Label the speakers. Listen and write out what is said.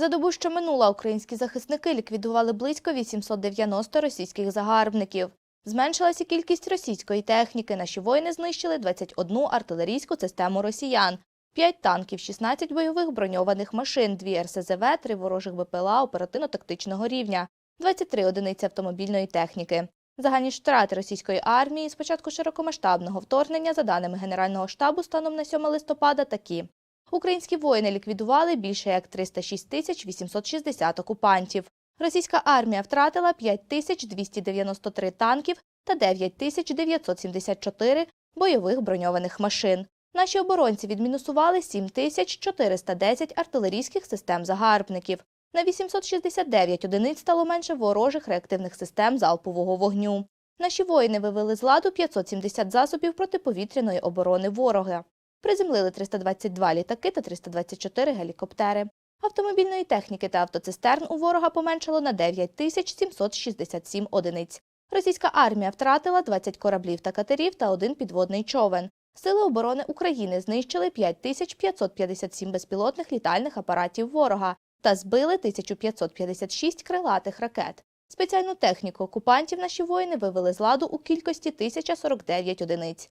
Speaker 1: За добу, що минула, українські захисники ліквідували близько 890 російських загарбників. Зменшилася кількість російської техніки. Наші воїни знищили 21 артилерійську систему росіян, 5 танків, 16 бойових броньованих машин, 2 РСЗВ, 3 ворожих БПЛА оперативно-тактичного рівня, 23 одиниці автомобільної техніки. Загальні втрати російської армії з початку широкомасштабного вторгнення, за даними Генерального штабу, станом на 7 листопада такі. Українські воїни ліквідували більше як 306 тисяч 860 окупантів. Російська армія втратила 5 тисяч 293 танків та 9 тисяч 974 бойових броньованих машин. Наші оборонці відмінусували 7 тисяч 410 артилерійських систем загарбників. На 869 одиниць стало менше ворожих реактивних систем залпового вогню. Наші воїни вивели з ладу 570 засобів протиповітряної оборони ворога. Приземлили 322 літаки та 324 гелікоптери. Автомобільної техніки та автоцистерн у ворога поменшало на 9 тисяч 767 одиниць. Російська армія втратила 20 кораблів та катерів та один підводний човен. Сили оборони України знищили 5557 безпілотних літальних апаратів ворога та збили 1556 крилатих ракет. Спеціальну техніку окупантів наші воїни вивели з ладу у кількості 1049 одиниць.